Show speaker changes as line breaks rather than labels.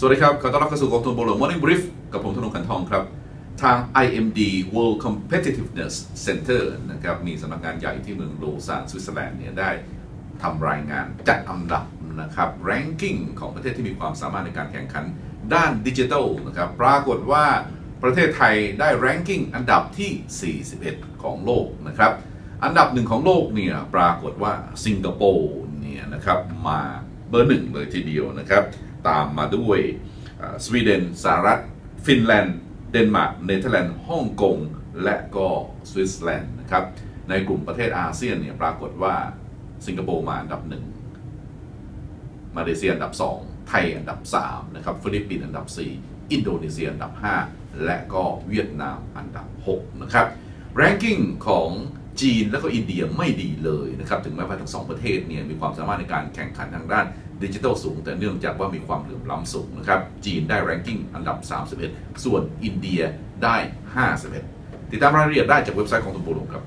สวัสดีครับ ขอต้อนรับเข้าสู่กองทุนบัวหลวง Morning Brief กับผมธนงขันทองครับ ทาง IMD World Competitiveness Center นะครับ มีสำนักงานใหญ่ที่เมืองโลซานสวิตเซอร์แลนด์เนี่ยได้ทำรายงานจัดอันดับนะครับ ranking ของประเทศที่มีความสามารถในการแข่งขันด้านดิจิทัลนะครับ ปรากฏว่าประเทศไทยได้ ranking อันดับที่ 41 ของโลกนะครับ อันดับหนึ่งของโลกเนี่ยปรากฏว่าสิงคโปร์เนี่ยนะครับมาเบอร์หนึ่งเลยทีเดียวนะครับ ตามมาด้วยสวีเดนสหรัฐ ฟินแลนด์ เดนมาร์ก เนเธอร์แลนด์ ฮ่องกง และก็สวิตเซอร์แลนด์นะครับ ในกลุ่มประเทศอาเซียนเนี่ยปรากฏว่าสิงคโปร์มาอันดับหนึ่ง มาเลเซียอันดับ 2 ไทยอันดับ 3 นะครับ ฟิลิปปินส์อันดับ 4 อินโดนีเซียอันดับ 5 และก็เวียดนามอันดับ 6 นะครับ แรงกิ้งของ จีนและก็อินเดียไม่ดีเลยนะครับถึงแม้ว่าทั้งสองประเทศเนี่ยมีความสามารถในการแข่งขันทางด้านดิจิทัลสูง แต่เนื่องจากว่ามีความเหลื่อมล้ำสูงนะครับจีนได้แรงกิ้งอันดับ 31 ส่วนอินเดียได้ 51 ติดตามรายละเอียดได้จากเว็บไซต์ของทุมบูรุษครับ